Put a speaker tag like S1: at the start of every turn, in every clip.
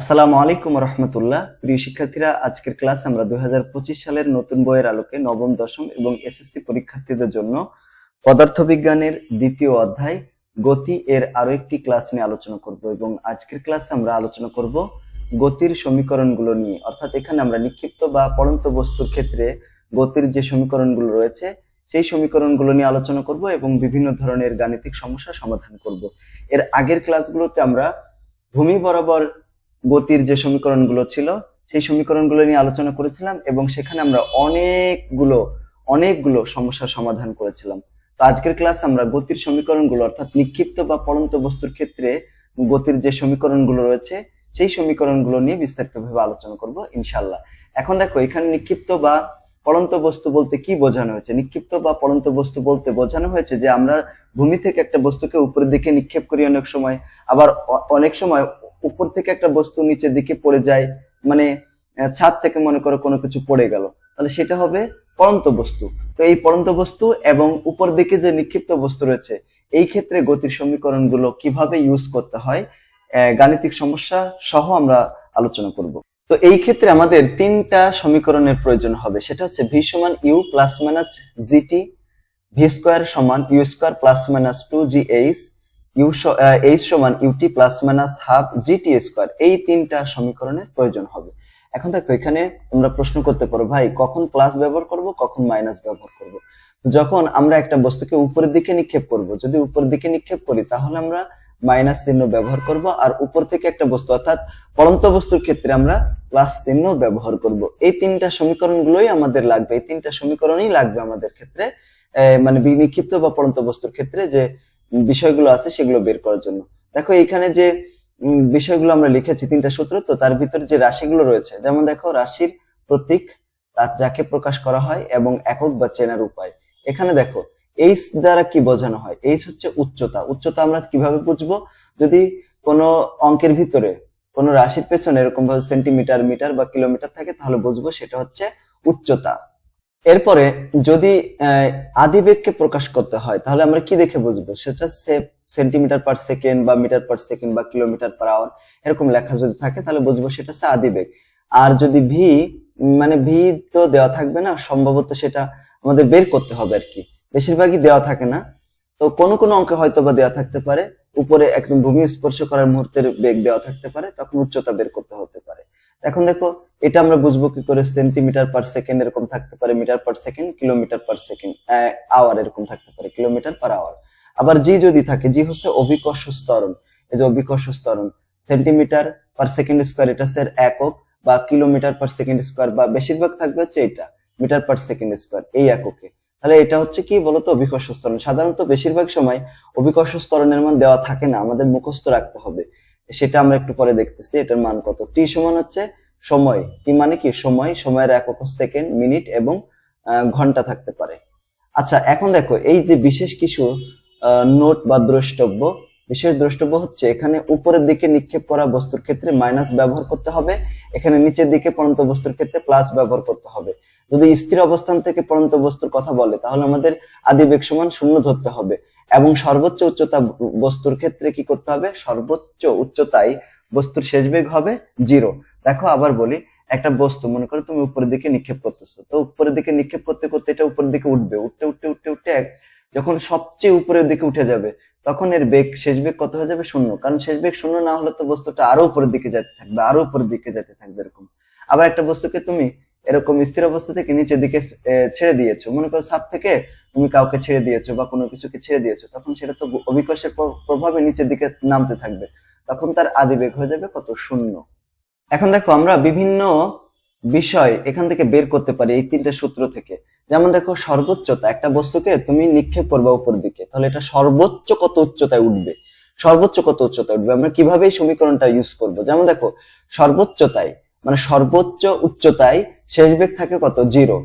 S1: আসসালামু আলাইকুম রহমতুল্লাহ। প্রিয় শিক্ষার্থীরা, আজকের ক্লাস আমরা দুই সালের নতুন বইয়ের আলোকে নবম, দশম এবং এসএসসি পরীক্ষার্থীদের জন্য পদার্থবিজ্ঞানের দ্বিতীয় অধ্যায়, গতি এর আরও একটি ক্লাস নিয়ে আলোচনা করব এবং আজকের ক্লাসে আমরা আলোচনা করব গতির সমীকরণগুলো নিয়ে। অর্থাৎ এখানে আমরা নিক্ষিপ্ত বা পড়ন্ত বস্তুর ক্ষেত্রে গতির যে সমীকরণগুলো রয়েছে, সেই সমীকরণগুলো নিয়ে আলোচনা করব এবং বিভিন্ন ধরনের গাণিতিক সমস্যা সমাধান করব। এর আগের ক্লাসগুলোতে আমরা ভূমি বরাবর গতির যে সমীকরণগুলো ছিল, সেই সমীকরণগুলো নিয়ে আলোচনা করেছিলাম এবং সেখানে আমরা অনেকগুলো অনেকগুলো সমস্যার সমাধান করেছিলাম। তো আজকের ক্লাস আমরা গতির সমীকরণগুলো, অর্থাৎ নিক্ষিপ্ত বা পড়ন্ত বস্তুর ক্ষেত্রে গতির যে সমীকরণগুলো রয়েছে, সেই সমীকরণগুলো নিয়ে বিস্তারিতভাবে আলোচনা করব ইনশাল্লাহ এখন দেখো, এখানে নিক্ষিপ্ত বা পড়ন্ত বস্তু বলতে কি বোঝানো হয়েছে? নিক্ষিপ্ত বা পড়ন্ত বস্তু বলতে বোঝানো হয়েছে যে আমরা ভূমি থেকে একটা বস্তুকে উপরের দিকে নিক্ষেপ করি অনেক সময়, আবার অনেক সময় উপর থেকে একটা বস্তু নিচের দিকে পড়ে যায় মানে ছাদ থেকে মনে করো কোনো কিছু পড়ে গেল। তাহলে সেটা হবে পড়ন্ত বস্তু। তো এই পড়ন্ত বস্তু এবং উপর দিকে যে নিক্ষিপ্ত বস্তু রয়েছে, এই ক্ষেত্রে গতির সমীকরণগুলো কীভাবে ইউজ করতে হয় গাণিতিক সমস্যা সহ আমরা আলোচনা করব। তো এই ক্ষেত্রে আমাদের তিনটা সমীকরণের প্রয়োজন হবে। সেটা হচ্ছে ভি সমান U plus minus G T V square সমান U square plus minus two G H U T plus minus half G T square এই তিনটা সমীকরণের প্রয়োজন হবে। এখন দেখো, এখানে তোমরা প্রশ্ন করতে পারো, ভাই, কখন প্লাস ব্যবহার করব, কখন মাইনাস ব্যবহার করব? যখন আমরা একটা বস্তুকে উপরের দিকে নিক্ষেপ করব, যদি উপরের দিকে নিক্ষেপ করি, তাহলে আমরা মাইনাস চিহ্ন ব্যবহার করব, আর উপর থেকে একটা বস্তু, অর্থাৎ পরন্ত বস্তুর ক্ষেত্রে আমরা প্লাস চিহ্ন ব্যবহার করব। এই তিনটা সমীকরণগুলোই আমাদের লাগবে, এই তিনটা সমীকরণই লাগবে আমাদের ক্ষেত্রে মানে বি- নিক্ষিপ্ত বা পরন্ত বস্তুর ক্ষেত্রে যে বিষয়গুলো আছে সেগুলো বের করার জন্য। দেখো, এখানে যে বিষয়গুলো আমরা লিখেছি, তিনটা সূত্র, তো তার ভিতরে যে রাশিগুলো রয়েছে, যেমন দেখো, রাশির প্রতীক তার যাকে প্রকাশ করা হয়, এবং একক বা চেনার উপায়। এখানে দেখো এইচ দ্বারা কি বোঝানো হয়? এইচ হচ্ছে উচ্চতা। উচ্চতা আমরা কীভাবে বুঝব? যদি কোনো অঙ্কের ভিতরে, কোনো রাশির পেছনে এরকম ভাবে সেন্টিমিটার মিটার বা কিলোমিটার থাকে, তাহলে বুঝব সেটা হচ্ছে উচ্চতা। এরপরে যদি আদিবেগকে প্রকাশ করতে হয়, তাহলে আমরা কি দেখে বুঝব? সেটা সেন্টিমিটার পার সেকেন্ড বা মিটার পার সেকেন্ড বা কিলোমিটার পার আওয়ার এরকম লেখা যদি থাকে, তাহলে বুঝব সেটা হচ্ছে আদিবেগ আর যদি ভি মানে ভি তো দেওয়া থাকবে না, সম্ভবত সেটা আমাদের বের করতে হবে আর কি। বেশিরভাগই দেওয়া থাকে না। তো কোনো কোনো অঙ্কে হয়তো বা দেওয়া থাকতে পারে। উপরে একদম ভূমি স্পর্শ করার মুহূর্তের বেগ দেওয়া থাকতে পারে, তখন উচ্চতা বের করতে হতে পারে। এখন দেখো, এটা আমরা বুঝব কি করে সেন্টিমিটার পার সেকেন্ড এরকম থাকতে পারে metre per second kilometre per second hour এরকম থাকতে পারে কিলোমিটার পার আওয়ার আবার জি যদি থাকে জি হচ্ছে অভিকর্ষ স্তরণ। এই যে অভিকর্ষ স্তরণ সেন্টিমিটার পার সেকেন্ড স্কোয়ার এটা এর একক, বা কিলোমিটার পার সেকেন্ড স্কোয়ার বা বেশিরভাগ থাকবে হচ্ছে এটা মিটার পার সেকেন্ড স্কোয়ার এই এককে। তাহলে এটা হচ্ছে কি বলতো, অভিকর্ষ স্তরণ। সাধারণত বেশিরভাগ সময় অভিকর্ষ স্তরণের মান দেওয়া থাকে না, আমাদের মুখস্থ রাখতে হবে। সেটা আমরা একটু পরে দেখতেছি, এটার মান কত? টি সমান হচ্ছে সময়। টি মানে কি? সময়। সময়ের একক সেকেন্ড, মিনিট এবং ঘণ্টা থাকতে পারে। আচ্ছা এখন দেখো, এই যে বিশেষ কিছু নোট বা দ্রষ্টব্য, বিশেষ দ্রষ্টব্য হচ্ছে এখানে উপরের দিকে নিক্ষেপ করা বস্তুর ক্ষেত্রে মাইনাস ব্যবহার করতে হবে, এখানে নিচের দিকে পড়ন্ত বস্তুর ক্ষেত্রে প্লাস ব্যবহার করতে হবে। যদি স্থির অবস্থান থেকে পড়ন্ত বস্তুর কথা বলে, তাহলে আমাদের আদিবেগ সমান শূন্য ধরতে হবে। এবং সর্বোচ্চ উচ্চতা বস্তুর ক্ষেত্রে কি করতে হবে? সর্বোচ্চ উচ্চতায় বস্তুর শেষ বেগ হবে জিরো। দেখো, আবার বলি, একটা বস্তু, মনে করো তুমি উপরের দিকে নিক্ষেপ করতেছো, তো উপরের দিকে নিক্ষেপ করতে করতে এটা উপরের দিকে উঠবে, উঠতে উঠতে উঠতে উঠতে যখন সবচেয়ে উপরের দিকে উঠে যাবে, তখন এর বেগ, শেষ বেগ কত হয়ে যাবে? শূন্য। কারণ শেষ বেগ শূন্য না হলে তো বস্তুটা আরও উপরের দিকে যেতে থাকবে, আরও উপরের দিকে যেতে থাকবে এরকম। আবার একটা বস্তুকে তুমি এরকম স্থির অবস্থা থেকে নিচের দিকে ছেড়ে দিয়েছ। মনে করো ছাদ থেকে তুমি কাউকে ছেড়ে দিয়েছ বা কোনো কিছুকে ছেড়ে দিয়েছ, তখন সেটা তো অভিকর্ষের প্রভাবে নিচের দিকে নামতে থাকবে। তখন তার আদিবেগ হয়ে যাবে কত শূন্য। এখন দেখো, আমরা বিভিন্ন বিষয় এখান থেকে বের করতে পারি এই তিনটা সূত্র থেকে। যেমন দেখো, সর্বোচ্চতা, একটা বস্তুকে তুমি নিক্ষেপ করবে উপর দিকে, তাহলে এটা সর্বোচ্চ কত উচ্চতায় উঠবে? সর্বোচ্চ কত উচ্চতায় উঠবে? আমরা কীভাবে এই সমীকরণটা ইউজ করব? যেমন দেখো, সর্বোচ্চতায় মানে সর্বোচ্চ উচ্চতায় শেষ বেগ থাকে কত? জিরো।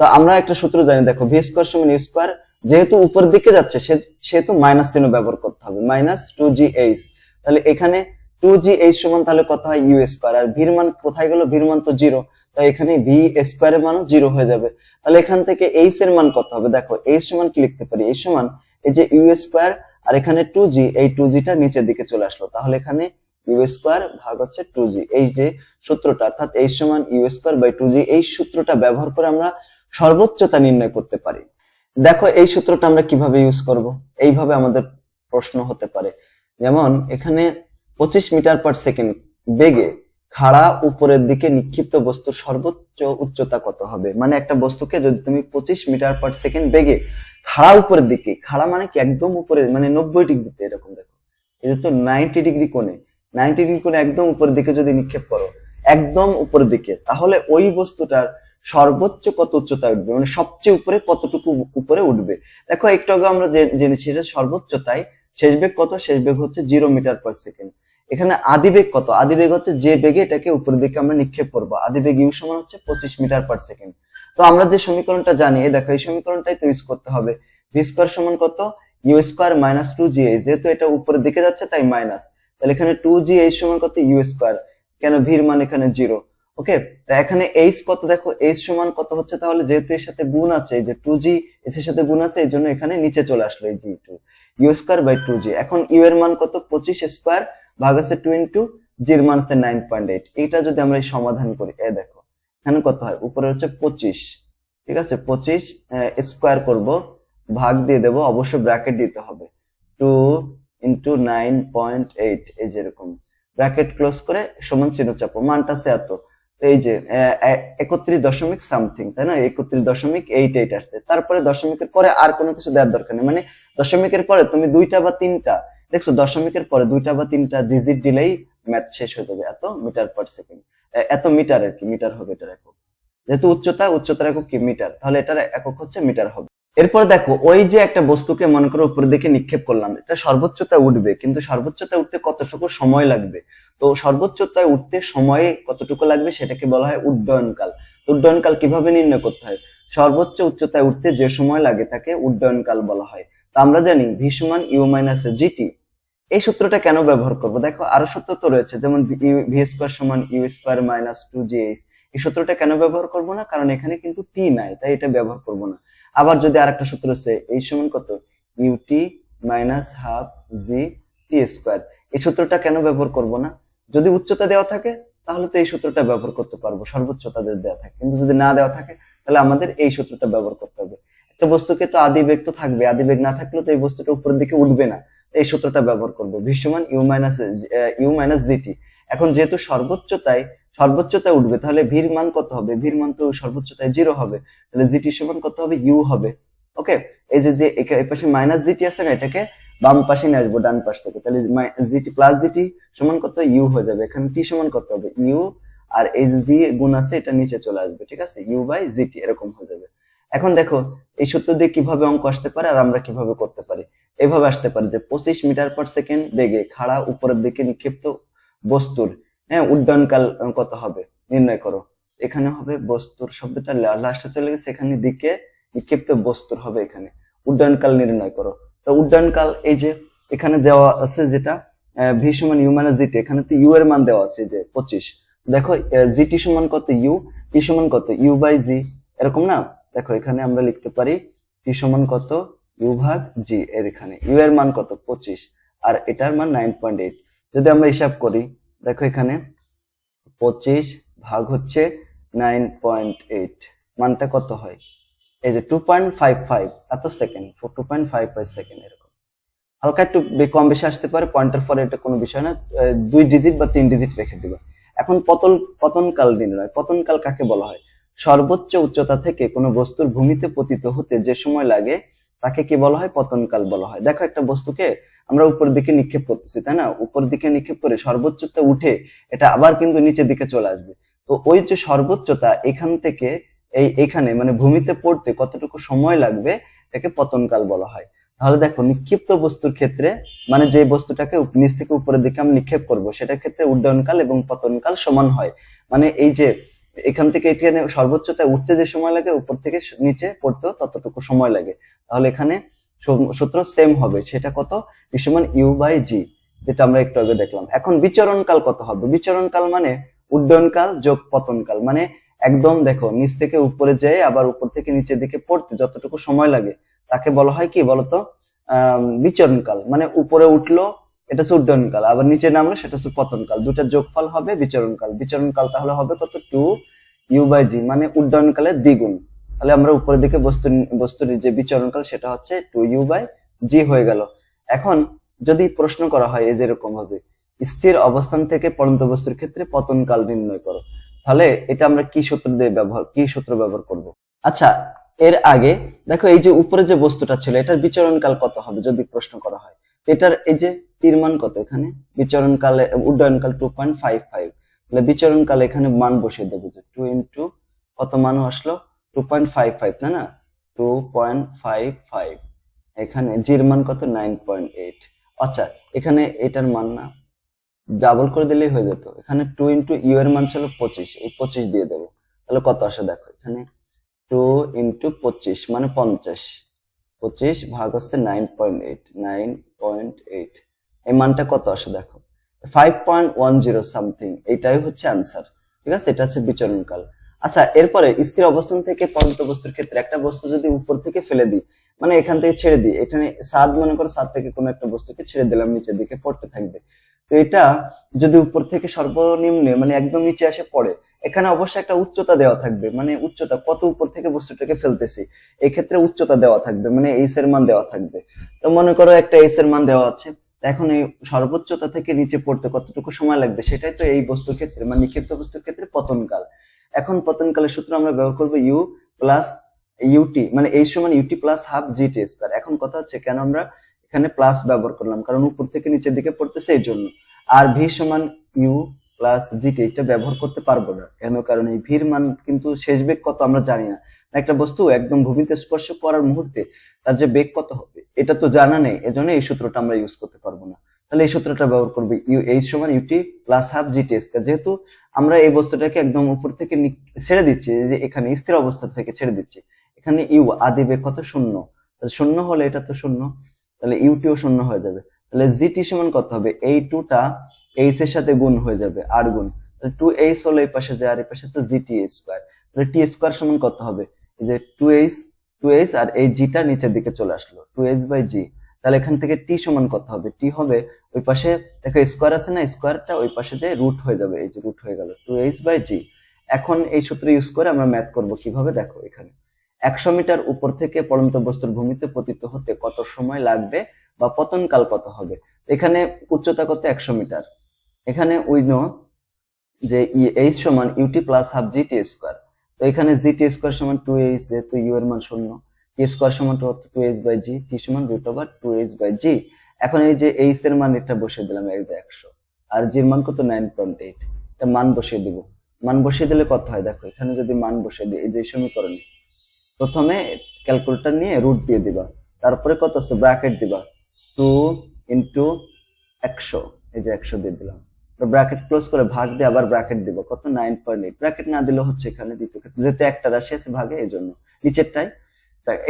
S1: তো আমরা একটা সূত্র জানি, দেখো, ভি স্কোয়ার সমান ইউ স্কোয়ার, যেহেতু উপর দিকে যাচ্ছে সেহেতু মাইনাস চিহ্ন ব্যবহার করতে হবে। মাইনাস টু জি এইচ তাহলে এখানে টু জি এইচ সমান তাহলে কত হয়? You square. আর ভির মান কোথায় গেল? ভির মান তো জিরো। তাই এখানে ভি স্কোয়ারের মানও জিরো হয়ে যাবে। তাহলে এখান থেকে এইচ এর মান কত হবে? দেখো এইচ সমান কি লিখতে পারি? এই সমান এই যে ইউ স্কোয়ার, আর এখানে টু জি এই টু জিটা নিচের দিকে চলে আসলো। তাহলে এখানে এই যে সূত্রটা, অর্থাৎ এইচ সমান স্কোয়ার টু জি এই সূত্রটা ব্যবহার করে আমরা সর্বোচ্চতা নির্ণয় করতে পারি। দেখো, এই সূত্রটা আমরা কীভাবে ইউজ করব? এইভাবে আমাদের প্রশ্ন হতে পারে। যেমন, এখানে পঁচিশ মিটার পার সেকেন্ড বেগে খাড়া উপরের দিকে নিক্ষিপ্ত বস্তুর সর্বোচ্চ উচ্চতা কত হবে? মানে একটা বস্তুকে যদি তুমি পঁচিশ মিটার পার সেকেন্ড বেগে খাড়া উপরের দিকে, খাড়া মানে কি? একদম উপরে মানে নব্বই ডিগ্রিতে, এরকম দেখো। এটা তো নাইনটি ডিগ্রি কোণে। নাইনটি ডিগ্রি কোণে একদম উপরের দিকে যদি নিক্ষেপ করো, একদম উপরের দিকে, তাহলে ওই বস্তুটার সর্বোচ্চ কত উচ্চতায় উঠবে? মানে সবচেয়ে উপরে কতটুকু উপরে উঠবে? দেখো, একটু আগে আমরা জেনেছি এটা সর্বোচ্চতায় শেষ বেগ কত? শেষ বেগ হচ্ছে জিরো মিটার পার সেকেন্ড। এখানে আদিবেগ কত? আদিবেগ হচ্ছে যে বেগে এটাকে উপরের দিকে আমরা নিক্ষেপ করব। আদিবেগ ইউ সমান হচ্ছে পঁচিশ মিটার পার সেকেন্ড। তো আমরা যে সমীকরণটা জানি দেখো, এই সমীকরণটাই তো ইউজ করতে হবে। ভি স্কোয়ার সমান কত? U square minus two G যেহেতু এটা উপরের দিকে যাচ্ছে, তাই মাইনাস তাহলে এখানে টু জি এইচ সমান কত? ইউ স্কোয়ার কেন? ভির মান এখানে জিরো ওকে তা এখানে এইচ কত? দেখো এইচ সমান কত হচ্ছে তাহলে? যেহেতু এর সাথে গুণ আছে, এই যে টু জি এর সাথে গুণ আছে, এই জন্য এখানে নিচে চলে আসলো এই G two U square by two G এখন ইউ এর মান কত? পঁচিশ স্কোয়ার ভাগ আছে টু ইন্টু জির মান আছে নাইন পয়েন্ট এইট এইটা যদি আমরা সমাধান করি এ দেখো, এখানে কত হয়? উপরে হচ্ছে পঁচিশ। ঠিক আছে? পঁচিশ স্কোয়ার করব, ভাগ দিয়ে দেব অবশ্যই ব্র্যাকেট দিতে হবে। Two into nine point eight এই যেরকম ব্র্যাকেট ক্লোজ করে সমান চিহ্ন চাপো। মানটা আছে এত। এই যে একত্রিশ দশমিক সামথিং তাই না? একত্রিশ দশমিক এইট এইট আসছে। তারপরে দশমিকের পরে আর কোনো কিছু দেওয়ার দরকার নেই। মানে দশমিকের পরে তুমি দুইটা বা তিনটা, দেখছ, দশমিকের পরে দুইটা বা তিনটা ডিজিট দিলেই ম্যাথ শেষ হয়ে যাবে এত মিটার পার সেকেন্ড এত মিটার আর কি মিটার হবে এটার একক। যেহেতু উচ্চতা, উচ্চতার একক কি? মিটার তাহলে এটার একক হচ্ছে মিটার হবে। এরপর দেখো, ওই যে একটা বস্তুকে মনে করো উপরের দিকে নিক্ষেপ করলাম, এটা সর্বোচ্চতা উঠবে, কিন্তু সর্বোচ্চতা উঠতে কতটুকু সময় লাগবে? তো সর্বোচ্চতায় উঠতে সময় কতটুকু লাগবে সেটাকে বলা হয় উড্ডয়নকাল। উড্ডয়নকাল কীভাবে নির্ণয় করতে হয়? সর্বোচ্চ উচ্চতায় উঠতে যে সময় লাগে তাকে উড্ডয়নকাল বলা হয়। তো আমরা জানি ভি সমান ইউ মাইনাস জিটি। এই সূত্রটা কেন ব্যবহার করব? দেখো, আরও সূত্র তো রয়েছে, যেমন ভি স্কোয়ার সমান U square minus two G H. এই সূত্রটা কেন ব্যবহার করব না? কারণ এখানে কিন্তু টি নাই, তাই এটা ব্যবহার করব না। আবার যদি আরেকটা সূত্র আছে এই সমান কত? U T minus half G T square এই সূত্রটা কেন ব্যবহার করব না? যদি উচ্চতা দেওয়া থাকে, তাহলে তো এই সূত্রটা ব্যবহার করতে পারব সর্বোচ্চতা যদি দেওয়া থাকে। কিন্তু যদি না দেওয়া থাকে, তাহলে আমাদের এই সূত্রটা ব্যবহার করতে হবে। একটা বস্তুকে তো আদি বেগ তো থাকবে, আদি বেগ না থাকলেও তো এই বস্তুটা উপরের দিকে উঠবে না। এই সূত্রটা ব্যবহার করব। ভীষ্মান U minus U minus G T এখন যেহেতু সর্বোচ্চতায় সর্বোচ্চতায় উঠবে, তাহলে ভির মান কত হবে? ভির মান তো সর্বোচ্চতায় জিরো হবে, তাহলে জিটি সমান কত হবে? ইউ হবে। ওকে এই যে যে পাশে মাইনাস জিটি আছে না, এটাকে বাম পাশে নিয়ে আসব, ডান পাশ থেকে। তাহলে জিটি প্লাস জিটি সমান কত? ইউ হয়ে যাবে। এখানে টি সমান কত হবে? ইউ আর এই জি গুণ আছে, এটা নিচে চলে আসবে, ঠিক আছে? ইউ বাই জিটি এরকম হয়ে যাবে। এখন দেখো, এই সূত্র দিয়ে কীভাবে অঙ্ক আসতে পারে আর আমরা কীভাবে করতে পারি? এভাবে আসতে পারে যে পঁচিশ মিটার পার সেকেন্ড বেগে খাড়া উপরের দিকে নিক্ষিপ্ত বস্তুর হ্যাঁ উড্ডয়নকাল কত হবে? নির্ণয় করো। এখানে হবে বস্তুর শব্দটা লাস্টে চলে গেছে, এখানে দিকে নিক্ষিপ্ত বস্তুর হবে এখানে। উড্ডয়নকাল নির্ণয় করো। তো উড্ডয়নকাল, এই যে এখানে দেওয়া আছে যেটা ভি সমান ইউ মানে জিটি এখানে তো ইউ এর মান দেওয়া আছে যে পঁচিশ। দেখো জিটি সমান কত ইউ টি সমান কত ইউ বাই জি এরকম না? দেখো, এখানে আমরা লিখতে পারি টি সমান কত ইউ ভাগ জি এর এখানে। ইউ এর মান কত? পঁচিশ। আর এটার মান নাইন পয়েন্ট এইট যদি আমরা হিসাব করি দেখো এখানে পঁচিশ ভাগ হচ্ছে নাইন পয়েন্ট এইট। মানটা কত হয়? এই যে টু পয়েন্ট ফাইভ ফাইভ এত second two point five five second এরকম। হালকা একটু কম বেশি আসতে পারে, পয়েন্টের পরে এটা কোনো বিষয় না। দুই ডিজিট বা তিন ডিজিট রেখে দিবা। এখন পতন, পতনকাল নির্ণয় পতনকাল কাকে বলা হয়? সর্বোচ্চ উচ্চতা থেকে কোনো বস্তুর ভূমিতে পতিত হতে যে সময় লাগে তাকে কি বলা হয়? পতনকাল বলা হয়। দেখো একটা বস্তুকে আমরা উপর দিকে নিক্ষেপ করতেছি, তাই না? উপর দিকে নিক্ষেপ করে সর্বোচ্চতা উঠে এটা আবার কিন্তু নিচের দিকে চলে আসবে। তো ওই যে সর্বোচ্চতা এখান থেকে এই এখানে মানে ভূমিতে পড়তে কতটুকু সময় লাগবে এটাকে পতনকাল বলা হয়। তাহলে দেখো, নিক্ষিপ্ত বস্তুর ক্ষেত্রে মানে যে বস্তুটাকে নিচ থেকে উপরের দিকে আমি নিক্ষেপ করব, সেটার ক্ষেত্রে উড্ডয়নকাল এবং পতনকাল সমান হয়। মানে এই যে এখান থেকে এখানে সর্বোচ্চতায় উঠতে যে সময় লাগে, উপর থেকে নিচে পড়তেও ততটুকু সময় লাগে। তাহলে এখানে সূত্র সেম হবে। সেটা কত? সমান ইউ বাই জি যেটা আমরা একটু আগে দেখলাম। এখন বিচরণকাল কত হবে? বিচরণকাল মানে উড্ডয়নকাল, যোগ পতনকাল। মানে একদম দেখো, নিচ থেকে উপরে যেয়ে আবার উপর থেকে নিচের দিকে পড়তে যতটুকু সময় লাগে, তাকে বলা হয় কি বলতো? বিচরণকাল। মানে উপরে উঠল এটা হচ্ছে উড্ডয়নকাল আবার নিচে নামলে সেটা হচ্ছে পতনকাল। দুটার যোগফল হবে বিচরণকাল। বিচরণকাল তাহলে হবে কত? টু ইউ বাই জি মানে উড্ডয়নকালের দ্বিগুণ। তাহলে আমরা উপরের দিকে বস্তু, বস্তুর যে বিচরণকাল, সেটা হচ্ছে টু ইউ বাই জি হয়ে গেল। এখন যদি প্রশ্ন করা হয়, এই যেরকম হবে, স্থির অবস্থান থেকে পড়ন্ত বস্তুর ক্ষেত্রে পতনকাল নির্ণয় করো। তাহলে এটা আমরা কি সূত্র দিয়ে ব্যবহার, কি সূত্র ব্যবহার করব? আচ্ছা এর আগে দেখো এই যে উপরে যে বস্তুটা ছিল, এটার বিচরণকাল কত হবে, যদি প্রশ্ন করা হয়? এটার এই যে তীর মান কত এখানে? বিচরণকালে, উড্ডয়নকাল টু পয়েন্ট ফাইভ ফাইভ তাহলে বিচরণকালে এখানে মান বসিয়ে দেবো যে টু ইন্টু কত মান আসলো? টু পয়েন্ট ফাইভ ফাইভ তাই না? টু পয়েন্ট ফাইভ ফাইভ এখানে জির মান কত? নাইন পয়েন্ট এইট আচ্ছা এখানে এটার মান না ডাবল করে দিলেই হয়ে যেত। এখানে টু ইন্টু ইউ এর মান ছিল পঁচিশ, এই পঁচিশ দিয়ে দেবো। তাহলে কত আসে দেখো, এখানে টু ইন্টু পঁচিশ মানে পঞ্চাশ। পঁচিশ ভাগ হচ্ছে nine point eight nine point eight এই মানটা কত আসে দেখো? Five point one zero something এটাই হচ্ছে আনসার ঠিক আছে? এটা হচ্ছে বিচরণকাল। আচ্ছা এরপরে স্থির অবস্থান থেকে পরন্ত বস্তুর ক্ষেত্রে একটা বস্তু যদি উপর থেকে ফেলে দিই মানে এখান থেকে ছেড়ে দিই এখানে সাদ মনে করো, সাদ থেকে কোনো একটা বস্তুকে ছেড়ে দিলাম, নিচের দিকে পড়তে থাকবে। তো এটা যদি উপর থেকে সর্বনিম্নে মানে একদম নিচে আসে পড়ে এখানে অবশ্যই একটা উচ্চতা দেওয়া থাকবে মানে উচ্চতা, কত উপর থেকে বস্তুটাকে ফেলতেছি এই ক্ষেত্রে উচ্চতা দেওয়া থাকবে মানে এইস এর মান দেওয়া থাকবে। তো মনে করো একটা এইস এর মান দেওয়া আছে এখন এই সর্বোচ্চতা থেকে নিচে পড়তে কতটুকু সময় লাগবে, সেটাই তো এই বস্তুর ক্ষেত্রে মানে নিক্ষিপ্ত বস্তুর ক্ষেত্রে পতনকাল। এখন পতনকালের সূত্র আমরা ব্যবহার করব ইউ প্লাস ইউটি মানে এই সমান U T plus half G T square এখন কথা হচ্ছে কেন আমরা এখানে প্লাস ব্যবহার করলাম, কারণ উপর থেকে নিচের দিকে পড়তেছে এই জন্য। আর ভি সমান ইউ প্লাস জিটি এটা ব্যবহার করতে পারব না। কেন? কারণ এই ভির মান কিন্তু শেষ বেগ কত আমরা জানি না। একটা বস্তু একদম ভূমিতে স্পর্শ করার মুহূর্তে তার যে বেগ কত হবে, এটা তো জানা নেই। এজন্য এই সূত্রটা আমরা ইউজ করতে পারব না। তাহলে এই সূত্রটা ব্যবহার করবে ইউ এইচ সমান U T plus half G T square যেহেতু আমরা এই বস্তুটাকে একদম উপর থেকে ছেড়ে দিচ্ছি যে এখানে স্থির অবস্থা থেকে ছেড়ে দিচ্ছি। এখানে ইউ আদি বেগ কত? শূন্য। তাহলে শূন্য হলে এটা তো শূন্য। তাহলে ইউটিও শূন্য হয়ে যাবে। তাহলে জিটি সমান কত হবে? এই টুটা এইচ এর সাথে গুণ হয়ে যাবে, আর গুণ। টু এইচ হলো এই পাশে যে, আর এই পাশে তো জিটি স্কোয়ার তাহলে টি স্কোয়ার সমান কত হবে? এই যে টু এইচ টু এইচ আর এই জিটা নিচের দিকে চলে আসলো টু এইচ বাই জি তাহলে এখান থেকে টি সমান কত হবে? টি হবে ওই পাশে, দেখো স্কোয়ার আছে না স্কোয়ারটা ওই পাশে যে রুট হয়ে যাবে, এই যে রুট হয়ে গেল টু এইচ বাই জি এখন এই সূত্র ইউজ করে আমরা ম্যাথ করব কীভাবে, দেখো এখানে। একশো মিটার উপর থেকে পড়ন্ত বস্তুর ভূমিতে পতিত হতে কত সময় লাগবে বা পতনকাল কত হবে? এখানে উচ্চতা কত? একশো মিটার। এখানে উই নো যে এইচ সমান UT plus half GT square তো এখানে জিটি স্কোয়ার সমান টু এইচ যেহেতু ইউ এর মান শূন্য টি স্কোয়ার সমান two H by G T সমান root over two H by G এখন এই যে এইচ এর মান এটা বসিয়ে দিলাম যে একশো। আর জির মান কত? নাইন পয়েন্ট এইট এটা মান বসিয়ে দিব। মান বসিয়ে দিলে কত হয়? দেখো, এখানে যদি মান বসিয়ে দিই, এই যে সমীকরণে। প্রথমে ক্যালকুলেটর নিয়ে রুট দিয়ে দিবা। তারপরে কত আছে? ব্র্যাকেট দিবা। টু ইন্টু একশো। এই যে একশো দিয়ে দিলাম। ব্র্যাকেট ক্লোজ করে ভাগ দিয়ে আবার ব্র্যাকেট দিব। কত? নাইন পয়েন্ট এইট ব্র্যাকেট না দিলে হচ্ছে এখানে দ্বিতীয় ক্ষেত্রে। যেহেতু একটা রাশি আছে ভাগে এই জন্য নিচেরটাই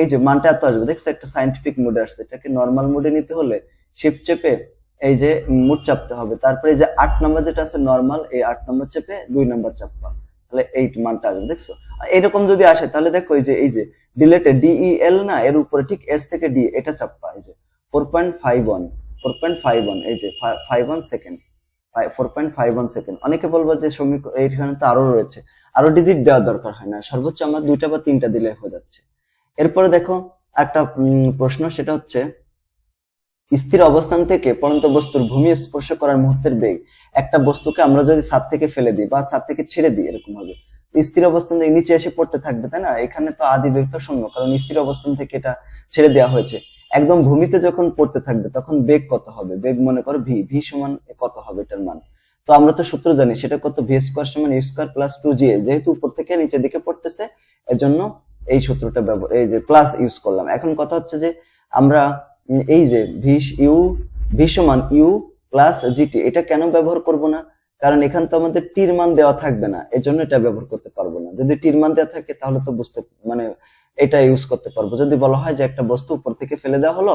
S1: এই যে মানটা এত আসবে। দেখছ, একটা সাইন্টিফিক মোডে আসছে। এটাকে নর্মাল মোডে নিতে হলে শিফট চেপে এই যে মুড চাপতে হবে। তারপরে এই যে আট নম্বর যেটা আছে নর্মাল এই আট নম্বর চেপে দুই নম্বর চাপবা। তাহলে এই মানটা আসবে। দেখছ? এরকম যদি আসে, তাহলে দেখো এই যে এই যে ডিলেটে ডিইএল না, এর উপরে ঠিক এস থেকে ডি এটা চাপবা। এই যে four point five one four point five one এই যে ফাইভ ওয়ান সেকেন্ড অনেকে বলব যে শ্রমিক, এইখানে তো আরও রয়েছে। আরও ডিজিট দেওয়ার দরকার হয় না। সর্বোচ্চ আমার দুইটা বা তিনটা দিলে হয়ে যাচ্ছে। এরপরে দেখো, একটা প্রশ্ন, সেটা হচ্ছে, স্থির অবস্থান থেকে পরন্ত বস্তুর ভূমি স্পর্শ করার মুহূর্তের বেগ। একটা বস্তুকে আমরা যদি ছাদ থেকে ফেলে দিই বা ছাদ থেকে ছেড়ে দিই, এরকম হবে স্থির অবস্থান থেকে নিচে এসে পড়তে থাকবে, তাই না? এখানে তো আদি বেগ তো শূন্য, কারণ স্থির অবস্থান থেকে এটা ছেড়ে দেওয়া হয়েছে। একদম ভূমিতে যখন পড়তে থাকবে, তখন বেগ কত হবে? বেগ মনে করো ভি ভি সমান কত হবে এটার মান? তো আমরা তো সূত্র জানি, সেটা কত? ভি স্কোয়ার সমান U square plus two G যেহেতু উপর থেকে নিচের দিকে পড়তেছে এর জন্য এই সূত্রটা ব্যবহার এই যে প্লাস ইউজ করলাম। এখন কথা হচ্ছে যে, আমরা এই যে ভি ইউ ভি সমান ইউ প্লাস জিটি এটা কেন ব্যবহার করব না? কারণ এখান তো আমাদের টির মান দেওয়া থাকবে না এই জন্য এটা ব্যবহার করতে পারব না। যদি টির মান দেওয়া থাকে, তাহলে তো বুঝতে মানে এটা ইউজ করতে পারব। যদি বলা হয় যে একটা বস্তু উপর থেকে ফেলে দেওয়া হলো,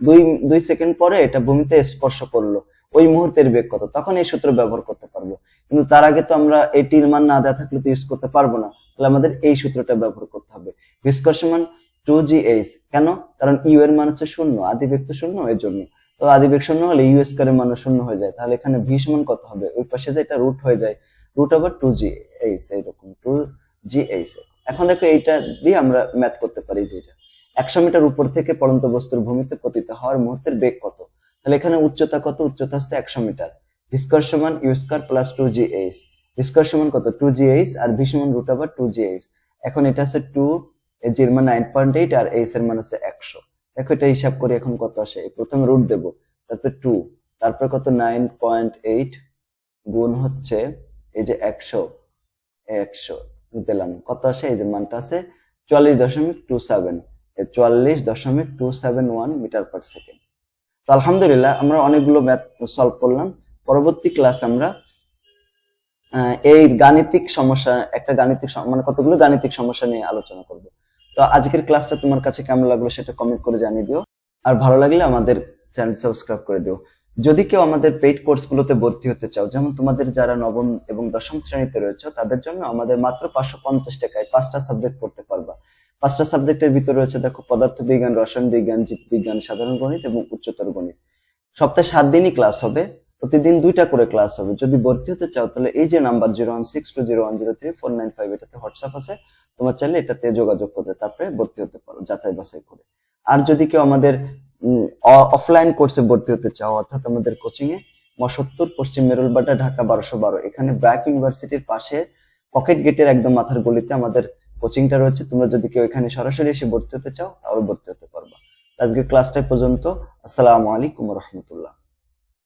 S1: দুই দুই সেকেন্ড পরে এটা ভূমিতে স্পর্শ করল। ওই মুহূর্তের বেগ কত? তখন এই সূত্র ব্যবহার করতে পারব। কিন্তু তার আগে তো আমরা এটির মান না দেওয়া থাকলে তো ইউজ করতে পারব না। তাহলে আমাদের এই সূত্রটা ব্যবহার করতে হবে। ভিস্কর সমান টু জি এইচ কেন? কারণ ইউ এর মান হচ্ছে শূন্য আদি বেগ তো শূন্য এর জন্য। তো আদিবেগ শূন্য হলে ইউ স্কোয়ারের মান শূন্য হয়ে যায়। তাহলে এখানে ভি সমান কত হবে? ওই পাশে যে এটা রুট হয়ে যায়। Root over two G H এইরকম টু জি এইচ এখন দেখো এইটা দিয়ে আমরা ম্যাথ করতে পারি যে এটা। একশো মিটার উপর থেকে পড়ন্ত বস্তুর ভূমিতে পতিত হওয়ার মুহূর্তের বেগ কত? তাহলে এখানে উচ্চতা কত? উচ্চতা হচ্ছে একশো মিটার। স্কোয়ার সমান U plus two G H square সমান কত? টু জি এইচ আর V root over two G H এখন এটা হচ্ছে টু জির মান নাইন পয়েন্ট এইট আর এইচ এর মান হচ্ছে একশো। দেখো এটা হিসাব করি এখন কত আসে? প্রথমে রুট দেব। তারপরে টু তারপর কত? নাইন পয়েন্ট এইট গুণ হচ্ছে এই যে একশো একশো। দিলাম। কত আসে এই যে মানটা আছে চুয়াল্লিশ দশমিক টু সেভেন চুয়াল্লিশ দশমিক two seven one metre per second তো আলহামদুলিল্লাহ, আমরা অনেকগুলো ম্যাথ সলভ করলাম। পরবর্তী ক্লাস আমরা এই গাণিতিক সমস্যা, একটা গাণিতিক মানে কতগুলো গাণিতিক সমস্যা নিয়ে আলোচনা করব। তো আজকের ক্লাসটা তোমার কাছে কেমন লাগল সেটা কমেন্ট করে জানিয়ে দিও। আর ভালো লাগলে আমাদের চ্যানেল সাবস্ক্রাইব করে দিও। যদি কেউ আমাদের পেইড কোর্সগুলোতে ভর্তি হতে চাও, যেমন তোমাদের যারা নবম এবং দশম শ্রেণীতে রয়েছে, তাদের জন্য আমাদের মাত্র পাঁচশো পঞ্চাশ টাকায় পাঁচটা সাবজেক্ট পড়তে পারবা। পাঁচটা সাবজেক্টের ভিতরে রয়েছে দেখো পদার্থ বিজ্ঞান রসায়ন বিজ্ঞান, জীববিজ্ঞান, সাধারণ গণিত এবং উচ্চতর গণিত। সপ্তাহে সাত দিনই ক্লাস হবে, প্রতিদিন দুইটা করে ক্লাস হবে। যদি ভর্তি হতে চাও, তাহলে এই যে number zero one six two zero one zero three four nine five এটাতে হোয়াটসঅ্যাপ আছে, তোমার চাইলে এটাতে যোগাযোগ করবে, তারপরে ভর্তি হতে পারো যাচাই বাছাই করে। আর যদি কেউ আমাদের অফলাইন কোর্সে ভর্তি হতে চাও, অর্থাৎ আমাদের কোচিং এ, মসত্তর, পশ্চিম মেরুলবাটা, ঢাকা বারোশো বারো। এখানে ব্র্যাক ইউনিভার্সিটির পাশে পকেট গেটের একদম মাথার গলিতে আমাদের কোচিংটা রয়েছে। তোমরা যদি কেউ এখানে সরাসরি এসে ভর্তি হতে চাও তাহলে ভর্তি হতে পারবা। আজকের ক্লাসটা পর্যন্ত, আসসালামু আলাইকুম রহমতুল্লাহ।